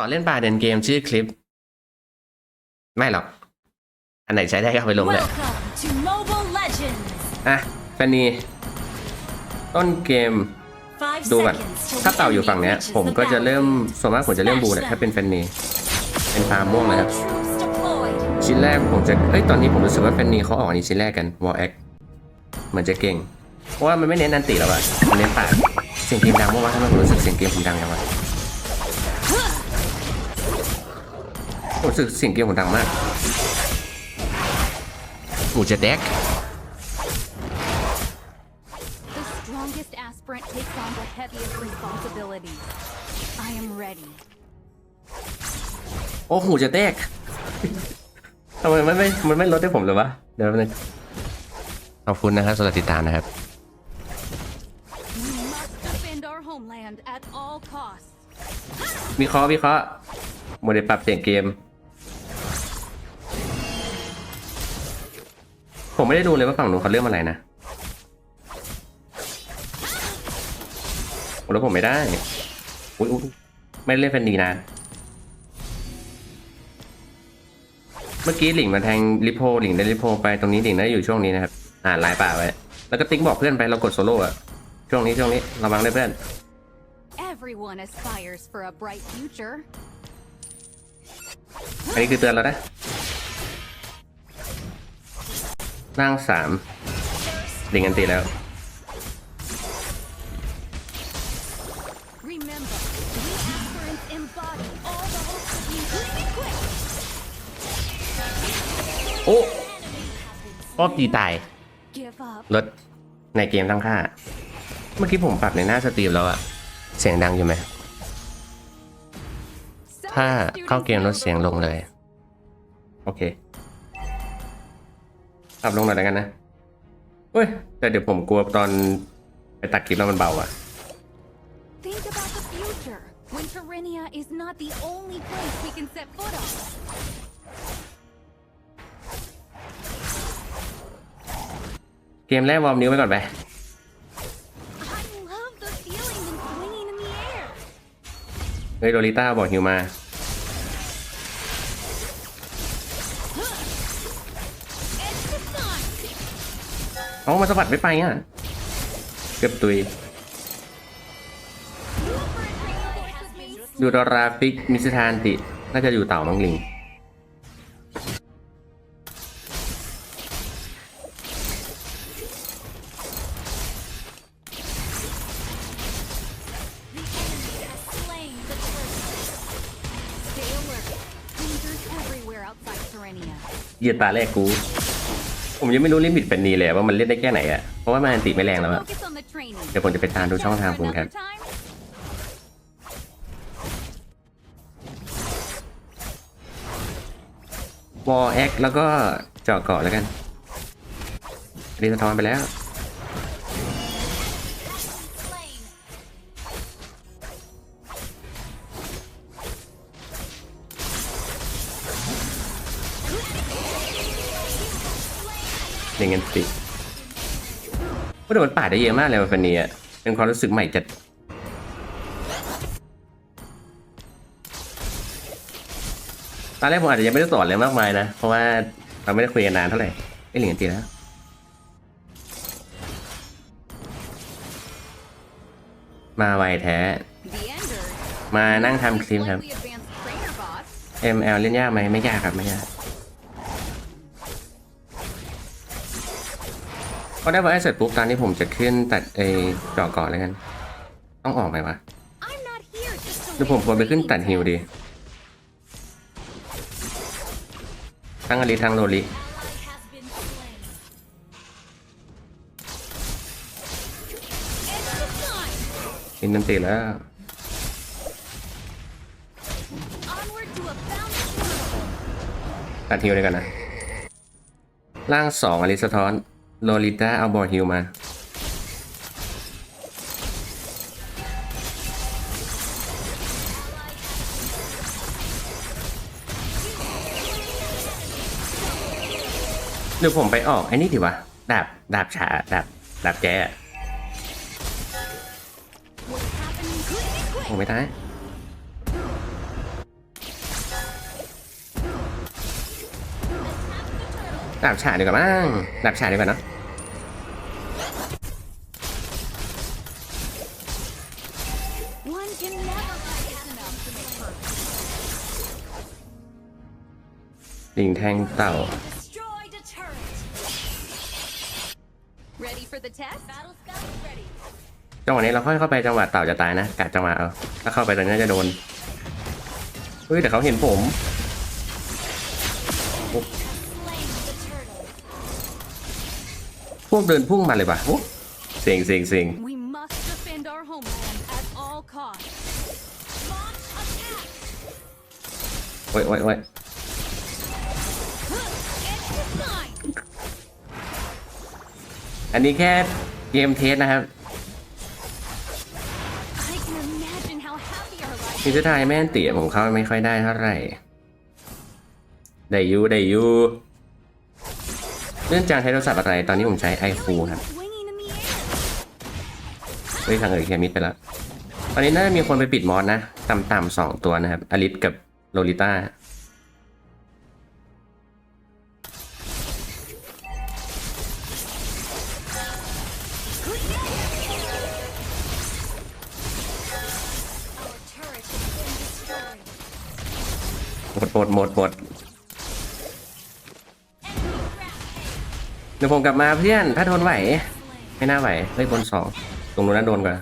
อนเล่นป่าเดินเกมชื่อคลิป ไม่หรอก อันไหนใช้ได้ก็เอาไปลงเลย Welcome to Mobile Legends. อะแฟนนีต้นเกม Five ดูก่อน seconds till ถ้า the เต่าอยู่ enemy ฝั่งเนี้ย reaches ผม the ก็จะเริ่ม battlefield. ส่วนมากผมจะเริ่มบูแหละถ้าเป็นแฟนนีเป็นฟาร์มม่วงนะครับ All troops deployed. ชิ้นแรกผมจะเอ้ยตอนนี้ผมรู้สึกว่าแฟนนีเขาออกอันนี้ชิ้นแรกกันวอลแอคเหมือนจะเก่ง เพราะว่ามันไม่เน้นอันติแล้วอะมันเน้นปากเสียงเกมดังมากว่าทำไมผมรู้สึกเสียงเกมผมดังจังวะ ผมรู้สึกเสียงเกมผมดังมากกูจะแดก The strongest aspirant takes on the heaviest responsibilities. I am ready. โอ้หูจะแตกทำไมมันไม่ มันไม่ลดให้ผมเลยวะ เดี๋ยวแป๊บนึงขอบคุณนะครับสำหรับติดตามนะครับ We must defend our homeland at all costs. วิเคราะห์วิเคราะห์โมเดลปรับเสียงเกม ไม่ได้ดูเลยว่าฝั่งหนูนเขาเรื่องอะไรนะโอ้แล้วผมไม่ได้อุ๊ยอุ๊ยไม่ได้เล่นแฟนดีนะ เมื่อกี้หลิงมาแทงลิโพหลิงได้ลิโพไปตรงนี้หลิงได้อยู่ช่วงนี้นะครับ อ่านลายป่าไว้ แล้วก็ติ๊กบอกเพื่อนไปเรากดโซโล่อะช่วงนี้ช่วงนี้ระวังด้วยเพื่อน Everyone aspires for a bright future. อันนี้คือเตือนแล้วนะ ร่างสามลิงกันตีแล้ว Remember, we aspirants embody all the hopes of you. Quick! โอ้ป้อบตีตาย Give up. ลดในเกมตั้งค่า เมื่อกี้ผมปรับในหน้าสตรีมแล้วอะเสียงดังอยู่ไหม ถ้า Some เข้าเกมลด students เสียงลงเลย โอเค ปรับลงหน่อยแล้วกันนะเฮ้ย แต่เดี๋ยวผมกลัวตอนไปตัดคลิปแล้วมันเบาอะ Think about the future. When Terrenia is not the only place we can set foot on. เกมแรกวอร์มนิ้วไว้ก่อนไป I love the feeling in swinging in the air. เฮ้ยโดริต้าบอกฮิวมา เอามาสะบัดไม่ไปอะ เกือบตุยดูดาราฟิกมิสทานติ น่าจะอยู่เต่ามังลิง Slain the turtle. Stay alert. Dangers everywhere outside Terrenia. เหยียดตาแรกกู ผมยังไม่รู้ลิมิตเป็นนีเลยว่ามันเล่นได้แค่ไหนอะเพราะว่ามันอันติไม่แรงแล้วอะ Focus on the training. เดี๋ยวผมจะไปตามดูช่องทางคุณครับ Another time? วอลแอคแล้วก็เจาะเกาะแล้วกันรีสะท้อนไปแล้ว เงินติว่าแต่มันป่าได้เยอะมากเลยวันนี้เป็นความรู้สึกใหม่จัดตอนแรกผมอาจจะยังไม่ได้สอนเลยมากมายนะ เพราะว่าเราไม่ได้คุยกันนานเท่าไหร่ไอ้เหลียงตีแล้วมาไวแท้ มานั่งทำคลิปครับ ML เล่นยากไหมไม่ยากครับไม่ยาก อได้ไว้เสร็จปุ๊บตอนนี้ผมจะขึ้นตัดเอจาะเกาะแล้วกัน ต้องออกไหมวะ I'm not here just to หรือผมควรไปขึ้นตัดฮิวดี ทั้งอลิทั้งโรลิอินนันตีแล้วตัดฮิวเลยกันนะร่างสองอลิสะท้อน โรลิต้าเอาบอลฮิวมาหรือผมไปออกไอ้นี่ดีวะดาบดาบฉาดาบดาบแจ๊ะ What's happening could be quick. โอ้ไม่ได้ ดาบฉาดดีกว่ามั้งดาบฉาดดีกว่าเนอะ One can never practice enough to make perfect. ลิงแทงเต่า จังหวะนี้เราค่อยเข้าไปจังหวะเต่าจะตายนะกะจังหวะเอาถ้าเข้าไปตอนนี้จะโดน เฮ้ยแต่เขาเห็นผม วกเดินพุ่งมาเลยป่ะโอ้เซ็งเซ็งเซ็ง We must defend our homeland at all costs. Launch attack. โอ้ยโอ้ยโอ้ย It's mine. อันนี้แค่เกมเทสนะครับ I can imagine how happy our lives มิสไทยแม่นเตี๋ยผมเข้าไม่ค่อยได้เท่าไหร่ ได้อยูได้อยู เรื่องจางใช้โทรศัพท์อะไร ตอนนี้ผมใช้ไอคูครับเฮ้ยทางเอ๋ยเคลียร์มิดไปแล้ว ตอนนี้น่าจะมีคนไปปิดมอสนะต่ำๆสองตัวนะครับ อลิสกับโลลิต้าหมดหมดหมดหมด เดี๋ยวผมกลับมาเพื่อน ถ้าทนไหว Slain. ไม่น่าไหวเฮ้ยบนสองตรงนู้นน่าโดนกว่า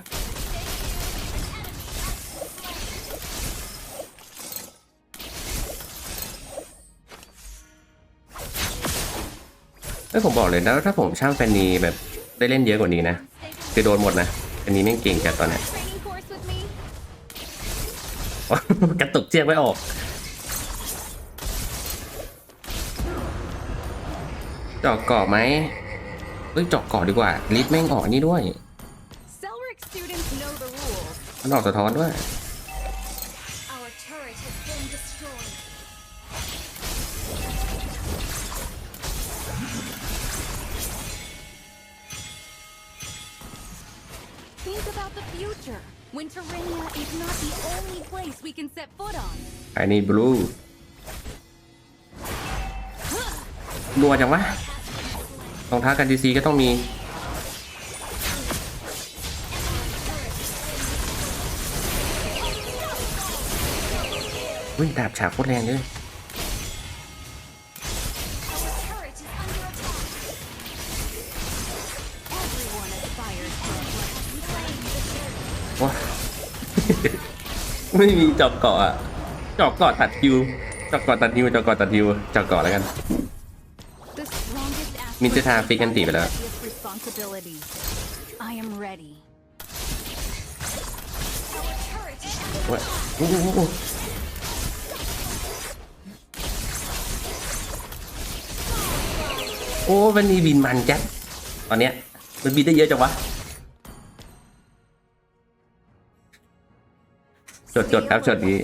เฮ้ยผมบอกเลยนะถ้าผมช่างแฟนนีแบบได้เล่นเยอะกว่านี้นะคือโดนหมดนะแฟนนีแม่งเก่งจัดตอนเนี้ย Training course with me? กระตุกเชือกไว้ออก จอกเกาะไหมเฮ้ยเจอกเกาะดีกว่าลิสแม่งออกอันนี้ด้วย Cellric students know the rules. มันออกสะท้อนด้วย Our turret has been destroyed. รัวจังวะรองเท้ากันดีซีก็ต้องมีอุ้ยดาบฉากโคตรแรงเลยว้าไม่มีจอบเกาะอะจอบเกาะตัดคิวจอบเกาะตัดคิวจอบเกาะตัดคิวจอบเกาะแล้วกัน มินจะทาฟิกกันตีไปแล้ว heaviest responsibilities. I am ready. Our turret is under โอ้ยโอ้โหโอ้โหโอ้มันมีบินมันจัดตอนเนี้ยมันบินได้เยอะจังวะ จดจดครับจดนี้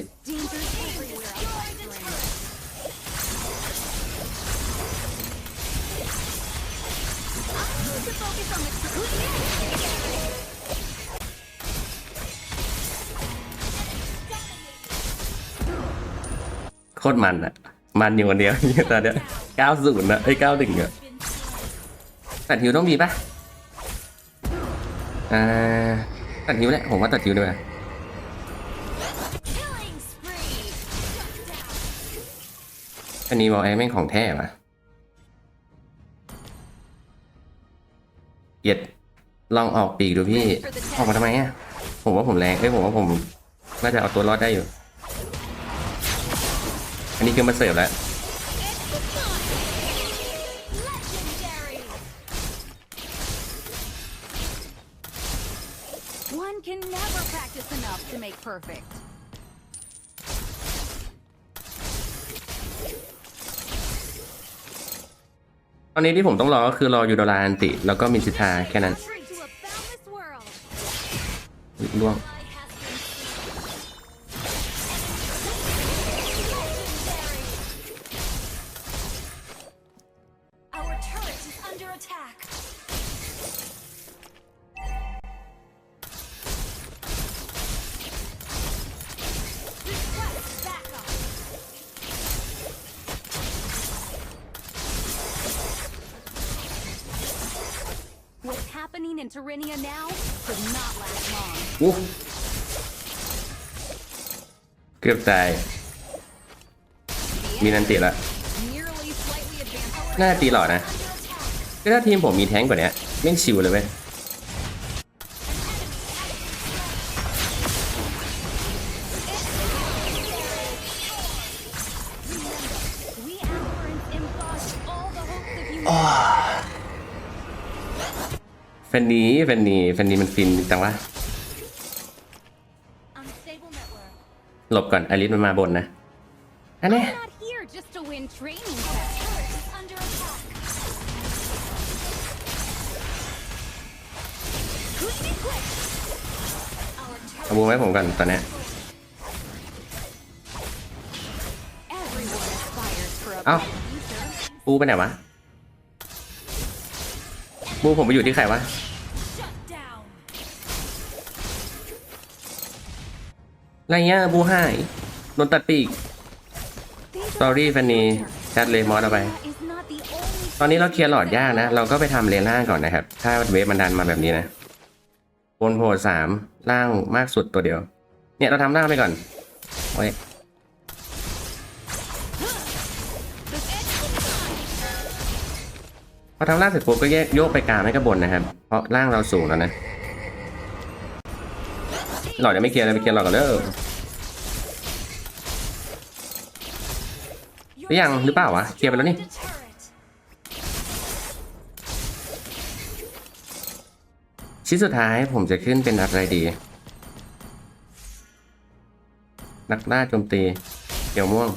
โคตรมันอะมันอยู่คนเดียวตอนเนี้ยเก้าศูนย์นะไอ้เก้าหนึ่งอะตัดหิวต้องมีปะอ่าตัดหิวแหละผมว่าตัดหิวด้วยอันนี้บอกไอ้แม่งของแท้ปะเหยียดลองออกปีกดูพี่ ออกมาทำไมอะผมว่าผมแรง เอ้ยผมว่าผม น่าจะเอาตัวรอดได้อยู่ อันนี้คือมาเสิร์ฟแล้ว Legendary. One can never practice enough to make perfect. ตอนนี้ที่ผมต้องรอก็คือรอยูโดราอันติ แล้วก็มินซิทาแค่นั้น Entry to a boundless world. ล่วง pain in Tyrannia now could not last long. อู้เกือบตาย มีนันติละ Nearly slightly advanced. น่าจะตีหลอดนะก็ถ้าทีมผมมีแท้งกว่านี้แม่งชิวเลยเว้ย We aspirants embody all the hopes of humanity. แฟนนี้แฟนนี้แฟนนี้มันฟินจังวะ Unstable network. หลบก่อนอลิสมันมาบนนะอันนี้ I'm not here just to win training sets. Turret is under attack. Our เอา turret บูไว้ผมก่อนตอนเนี้ย Everyone aspires for a Ow. bright future. บูไปไหนวะบูผมไปอยู่ที่ใครวะ ไรเงี้ยบูหายโดนตัดปีก These Sorry, are Fanny. future. จัดเลยมอสเอาไป ตอนนี้เราเคลียร์หลอดยากนะ เราก็ไปทำเลนล่างก่อนนะครับ ถ้าเวฟมันดันมาแบบนี้นะบนโผล่สามล่างมากสุดตัวเดียว เนี่ยเราทำล่างไปก่อนโอ้ยพอทำล่างเสร็จปุ๊บก็แยกโยกไปกลางไม่ก็บนนะครับ เพราะล่างเราสูงแล้วนะหลอดยังไม่เคลียร์เลยไปเคลียร์หลอดก่อนเด้อ รือยัง team หรือเปล่าวะเคลียร์ไปแล้วนี่ destroyed a turret. ชิ้นสุดท้ายผมจะขึ้นเป็นอะไรดี นักล่าโจมตีเกี่ยวม่วง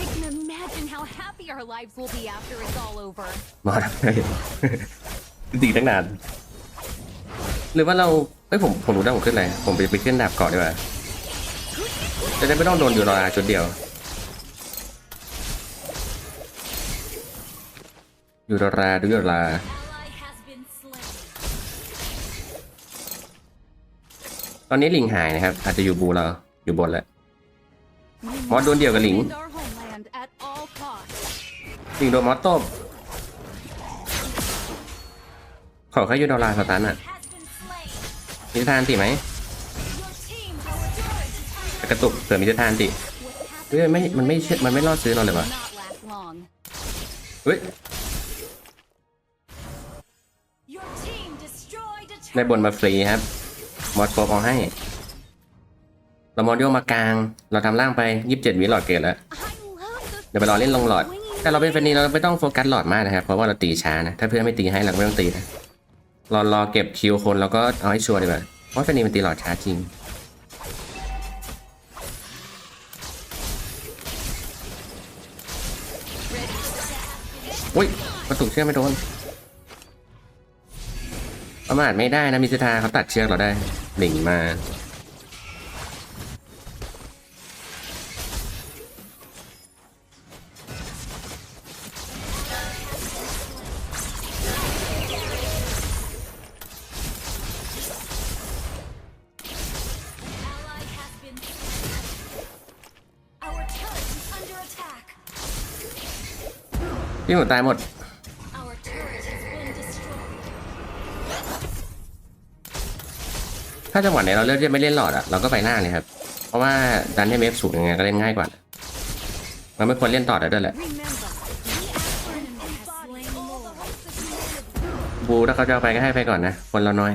I can imagine how happy our lives will be after it's all over. มาทำไมตีตั้งนาน หรือว่าเราเอ้ยผมผมรู้ได้ผมขึ้นอะไรผมไปไปขึ้นดาบเกาะดีกว่า จะได้ไม่ต้องโดนอยู่รอชุดเดียว อยู่รอราดูอยู่รอราตอนนี้ลิงหายนะครับ อาจจะอยู่บูเราอยู่บนแล้วมอสโดนเดียวกับลิงลิงโดนมอสตบขอแค่ยูดอลลาร์สตันอะ Has been slain. มีทานติไหม กระตุกเผื่อมีจะทานติเฮ้ยไม่มันไม่เชื่อมันไม่รอดซื้อเราเลยวะ not last long. เฮ้ย Your team destroyed a ได้บนมาฟรีครับ มอสโฟเอาให้ เรามอดโยมากลาง เราทำล่างไปยี่สิบเจ็ดวิหลอดเกตแล้ว I love the เดี๋ยวไปรอเล่นลงหลอด แต่เราเป็นแฟนนี้เราไม่ต้องโฟกัสหลอดมากนะครับ เพราะว่าเราตีช้านะ ถ้าเพื่อนไม่ตีให้เราก็ไม่ต้องตีนะรอรอเก็บคิวคนแล้วก็เอาให้ชัวร์ดีกว่า เพราะแฟนนี้มันตีหลอดช้าจริง อุ้ยกระตุกเชือกไม่โดนประมาทไม่ได้นะมิสทาเขาตัดเชือกเราได้หนิงมา พี่หมดตายหมด Our turret has been destroyed. ถ้าจังหวะไหนเราเลือกที่จะไม่เล่นหลอดอะเราก็ไปล่างเลยครับ เพราะว่าดันให้เมฟสูงยังไงก็เล่นง่ายกว่า มันไม่ควรเล่นต่อได้ด้วยแหละ remember. Enemy has slain all the hopes of humanity. บูถ้าเขาจะเอาไปก็ให้ไปก่อนนะ คนเราน้อย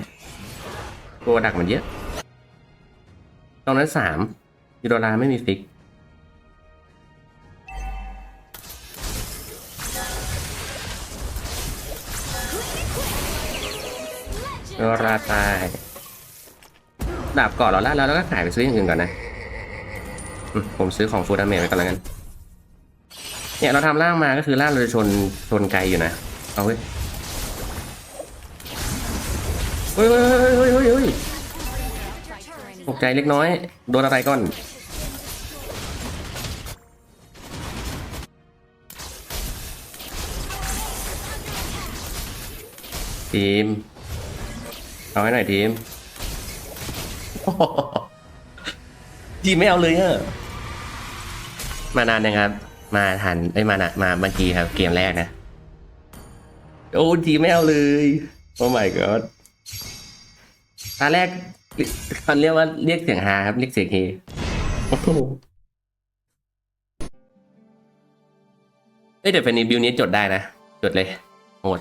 ตัวดักมันเยอะ ตรงนั้นสามยูโดลาไม่มีฟิก ยูโดลาตาย ดาบก่อนเราละแล้วเราก็ขายไปซื้ออย่างอื่นก่อนนะ ผมซื้อของฟูดาเมจไปก่อนแล้วกัน เนี่ยเราทำล่างมาก็คือล่างเราจะชนชนไกลอยู่นะ เอาเว้ยเฮ้ยเฮ้ยเฮ้ยเฮ้ยเฮ้ยเฮ้ยตกใจเล็กน้อย โดนอะไรก่อนทีม เอาให้หน่อยทีมทีมไม่เอาเลยอะมานานนะครับ มาทันไอ้ยมานะมาเมื่อกี้ครับ เกมแรกนะ โอ้จีไม่เอาเลย โอ้ my god ตาแรกมันเรียกว่าเรียกเสียงฮาครับ เรียกเสียงเฮโอ้โหเอ้ยเดี๋ยวเป็นนี้บิวนี้จดได้นะ จดเลยโหด